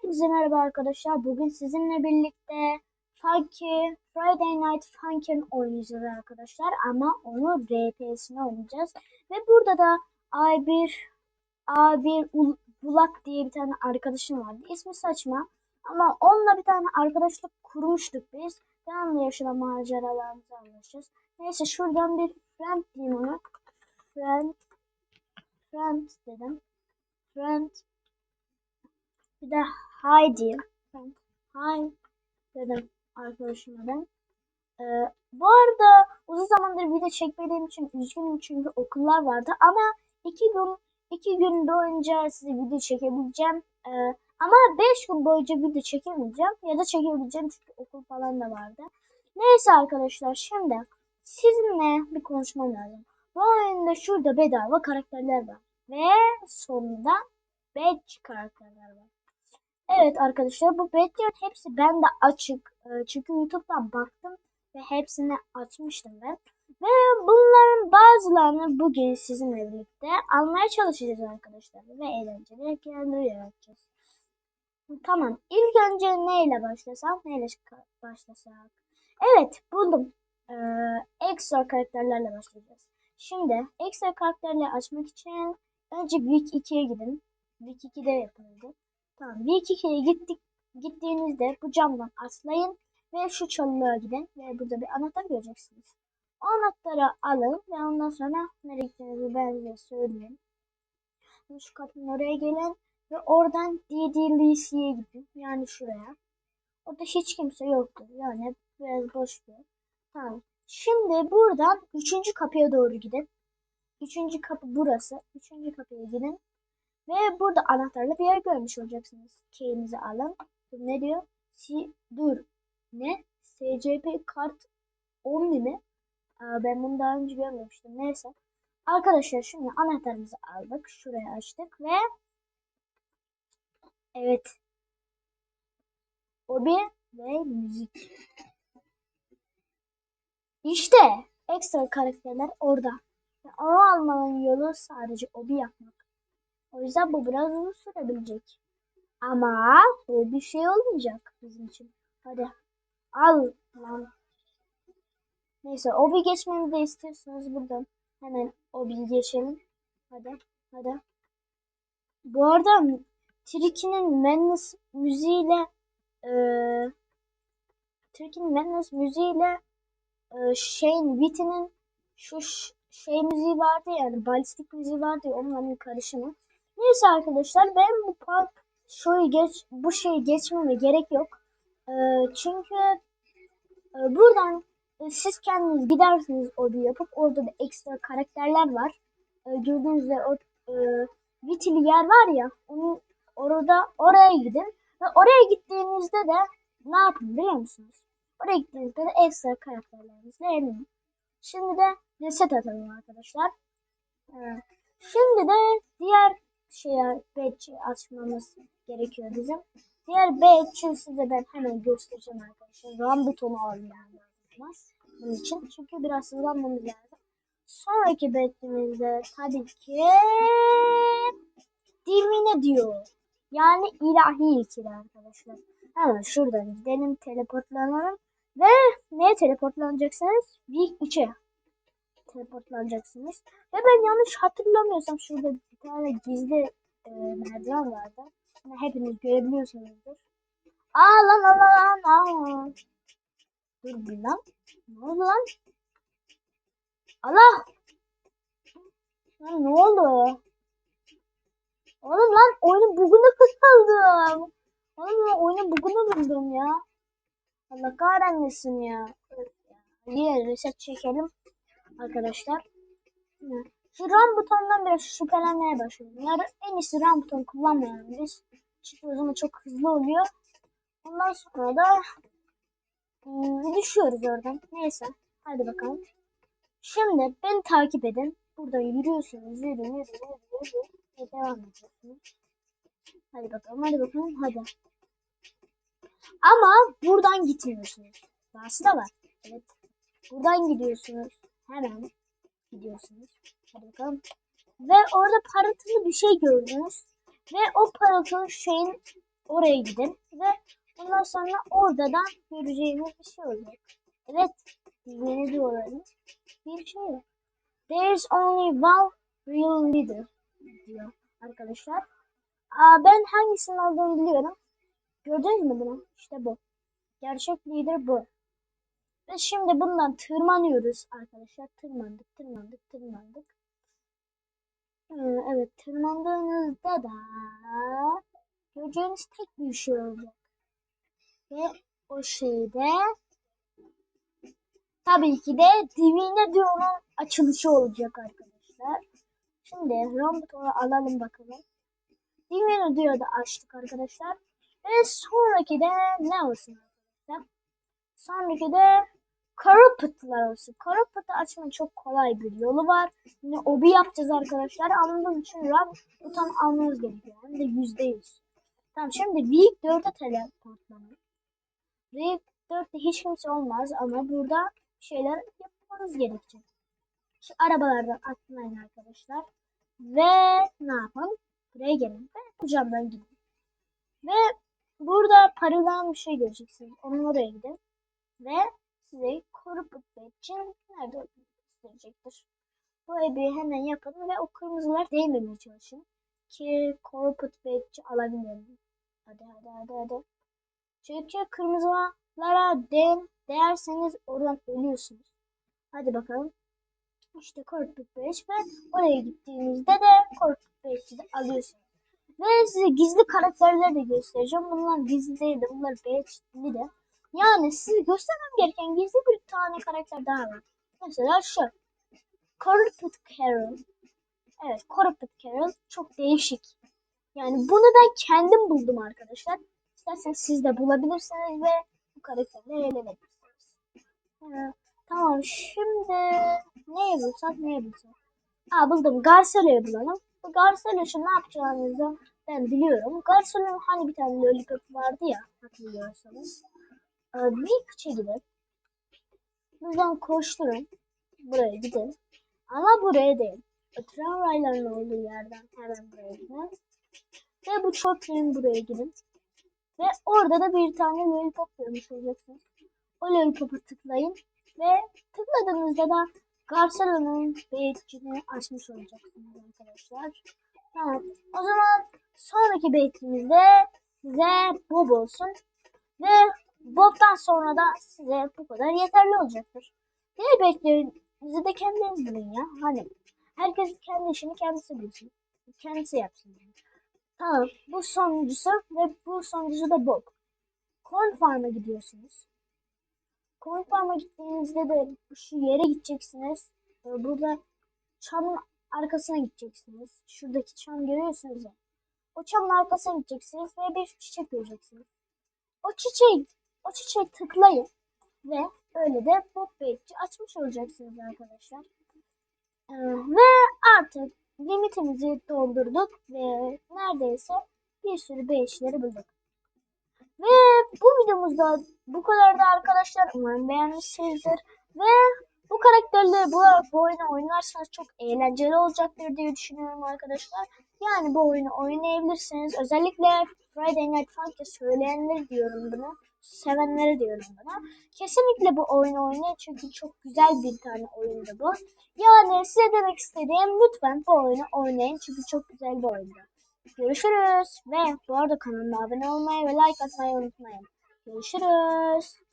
Hepinize merhaba arkadaşlar. Bugün sizinle birlikte Funky Friday Night Funkin oynayacağız arkadaşlar. Ama onu RP'sini oynayacağız. Ve burada da A1 A1 Ul- Bulak diye bir tane arkadaşım vardı. İsmi saçma. Ama onunla bir tane arkadaşlık kurmuştuk biz. Devamlı yaşanan maceralarımızı anlaşacağız. Neyse şuradan bir friend diyeyim ona. Friend. Friend dedim. Friend. Bir de hi. Ben hi dedim arkadaşıma ben. Ee, bu arada uzun zamandır video çekmediğim için üzgünüm çünkü okullar vardı ama iki gün iki gün boyunca size video çekebileceğim. Ee, ama beş gün boyunca video çekemeyeceğim ya da çekebileceğim çünkü okul falan da vardı. Neyse arkadaşlar şimdi sizinle bir konuşmam lazım. Bu oyunda şurada bedava karakterler var ve sonunda badge karakterler var. Evet arkadaşlar bu badge'lerin hepsi bende açık. Ee, Çünkü YouTube'dan baktım ve hepsini açmıştım ben. Ve bunların bazılarını bugün sizinle birlikte almaya çalışacağız arkadaşlar. Ve eğlenceli hikayeler yaratacağız. Tamam. İlk önce neyle başlasak? Neyle başlasak? Evet buldum. Ee, ekstra karakterlerle başlayacağız. Şimdi ekstra karakterleri açmak için önce Week 2'ye gidin. Week 2'de yapıldı. Tamam. Week 2'ye gittik. Gittiğinizde bu camdan atlayın ve şu çalılığa gidin ve burada bir anahtar göreceksiniz. O anahtarı alın ve ondan sonra nereye gittiğinizi ben size söyleyeyim. Şu kapının oraya gelin ve oradan DDLC'ye gidin. Yani şuraya. Orada hiç kimse yoktur. Yani biraz boş bir. yer. Tamam. Şimdi buradan üçüncü kapıya doğru gidin. Üçüncü kapı burası. Üçüncü kapıya gidin. Ve burada anahtarlı bir yer görmüş olacaksınız. Keyinizi alın. Ne diyor? Si dur. Ne? SCP kart Omni mi? Aa, ben bunu daha önce görmemiştim. Neyse. Arkadaşlar şimdi anahtarımızı aldık. Şuraya açtık ve evet. Obi ve müzik. İşte ekstra karakterler orada. Onu almanın yolu sadece obi yapmak. O yüzden bu biraz uzun sürebilecek. Ama bu bir şey olmayacak bizim için. Hadi al lan. Neyse o bir geçmemi de istiyorsanız buradan hemen o bir geçelim. Hadi hadi. Bu arada Tricky'nin Madness müziğiyle eee Tricky'nin Madness müziğiyle eee Shane Witty'nin şu şey müziği vardı yani balistik müziği vardı ya onların karışımı. Neyse arkadaşlar ben bu park şoyu geç bu şeyi geçmeme gerek yok. Ee, çünkü e, buradan e, siz kendiniz gidersiniz orada yapıp orada da ekstra karakterler var. E, gördüğünüz o e, Vitili yer var ya onun orada oraya gidin ve oraya gittiğinizde de ne yapın biliyor musunuz? Oraya gittiğinizde de ekstra karakterlerinizle eğlenin. Şimdi de reset atalım arkadaşlar. Ee, şimdi de diğer şeye badge açmamız gerekiyor bizim. Diğer badge'i size ben hemen göstereceğim arkadaşlar. RAM butonu almam lazım. Bunun için. Çünkü biraz hızlanmamız lazım. Sonraki badge'imizde tabii ki Dimine diyor. Yani ilahi ikili arkadaşlar. Hemen şuradan gidelim teleportlanalım. Ve neye teleportlanacaksınız? Week 3'e teleportlanacaksınız. Ve ben yanlış hatırlamıyorsam şurada tane gizli e, merdiven vardı. Yani hepiniz görebiliyorsunuzdur. Aa lan lan lan lan. Dur bir lan. Ne oldu lan? Allah. Lan ne oldu? Oğlum lan oyunun bugunu kısaldım. Oğlum lan oyunun bugunu buldum ya. Allah kahretmesin ya. Yine reset çekelim arkadaşlar. Hı. Şu RAM butonundan biraz şüphelenmeye başladım. Yani en iyisi RAM butonu kullanmayalım biz. Çünkü o zaman çok hızlı oluyor. Ondan sonra da hmm, düşüyoruz oradan. Neyse. Hadi bakalım. Şimdi beni takip edin. Buradan yürüyorsunuz. Yürü, yürü, yürü, yürü. Ve devam ediyorsunuz. Hadi bakalım, hadi bakalım, hadi. Ama buradan gitmiyorsunuz. Bazısı da var. Evet. Buradan gidiyorsunuz. Hemen gidiyorsunuz. Bakalım. Ve orada parıltılı bir şey gördünüz. Ve o parıltılı şeyin oraya gidin ve ondan sonra oradan göreceğiniz bir şey olacak. Evet, yeni diyorlarım. Bir şey yok. There's only one real leader diyor arkadaşlar. Aa, ben hangisinin olduğunu biliyorum. Gördünüz mü bunu? İşte bu. Gerçek lider bu. Ve şimdi bundan tırmanıyoruz arkadaşlar. Tırmandık, tırmandık, tırmandık. Ee, evet, tırmandığınızda da göreceğiniz tek bir şey olacak. Ve o şey de tabii ki de Divine Dio'nun açılışı olacak arkadaşlar. Şimdi Rambutor'u alalım bakalım. Divine Dio'yu da açtık arkadaşlar. Ve sonraki de ne olsun arkadaşlar? Sonraki de Corrupt'lar olsun. Corrupt'ı açmanın çok kolay bir yolu var. Yine obi yapacağız arkadaşlar. Anladığım için RAM buton almanız gerekiyor. Hem de yüzde yüz. Tamam şimdi Week 4'e teleportlanın. Week 4'te hiç kimse olmaz ama burada şeyler yapmanız gerekecek. Şu arabalardan atlayın arkadaşlar. Ve ne yapalım? Buraya gelin. Ve bu camdan. Ve burada parılan bir şey göreceksiniz. Onun oraya gidin. Ve size Corrupted için nerede gösterecektir. Bu evi hemen yapın ve o kırmızılar değmemeye çalışın. Ki Corrupted Badge'i alabilirim. Hadi hadi hadi hadi. Çünkü kırmızılara değ değerseniz oradan ölüyorsunuz. Hadi bakalım. İşte Corrupted Badge ve oraya gittiğinizde de Corrupted Badge'i de alıyorsunuz. Ve size gizli karakterleri de göstereceğim. Bunlar gizli değil de bunlar badge'li de. Yani size göstermem gereken gizli bir tane karakter daha var. Mesela şu. Corrupted Carol. Evet Corrupted Carol çok değişik. Yani bunu ben kendim buldum arkadaşlar. İsterseniz siz de bulabilirsiniz ve bu karakterle eğlenebilirsiniz. Ee, tamam şimdi neye bulsak neye bulsak. Aa buldum. Garcela'yı bulalım. Bu Garcela için ne yapacağınızı ben biliyorum. Garcela'nın hani bir tane lollipop vardı ya hatırlıyorsanız. Bir küçe gidin. Buradan koşturun. Buraya gidin. Ama buraya değil. O tramvayların olduğu yerden hemen buraya gidin. Ve bu çöplüğün buraya gidin. Ve orada da bir tane lollipop görmüş olacaksınız. O lollipop'a tıklayın. Ve tıkladığınızda da Garcela'nın beytçini açmış olacaksınız arkadaşlar. Tamam. O zaman sonraki beytimizde size Bob olsun. Ve Bob'dan sonra da size bu kadar yeterli olacaktır. Diğer beytlerinizi de kendiniz bilin ya. Hani herkes kendi işini kendisi bilsin. Kendisi yapsın. Yani. Tamam. Bu sonuncusu ve bu sonuncusu da Bob. Corn Farm'a gidiyorsunuz. Corn Farm'a gittiğinizde de şu yere gideceksiniz. Burada çamın arkasına gideceksiniz. Şuradaki çam görüyorsunuz ya. O çamın arkasına gideceksiniz ve bir çiçek göreceksiniz. O çiçeği, o çiçeği tıklayın ve öyle de Bob Bait'i açmış olacaksınız arkadaşlar. Ee, ve artık limitimizi doldurduk ve neredeyse bir sürü beğenişleri bulduk. Ve bu videomuzda bu kadardı arkadaşlar. Umarım beğenmişsinizdir. Ve bu karakterleri bu, bu oyunu oynarsanız çok eğlenceli olacaktır diye düşünüyorum arkadaşlar. Yani bu oyunu oynayabilirsiniz. Özellikle Friday Night Funky söyleyenleri diyorum bunu. Sevenlere diyorum buna. Kesinlikle bu oyunu oynayın çünkü çok güzel bir tane oyundu bu. Yani size demek istediğim lütfen bu oyunu oynayın çünkü çok güzel bir oyundu. Görüşürüz ve bu arada kanalıma abone olmayı ve like atmayı unutmayın. Görüşürüz.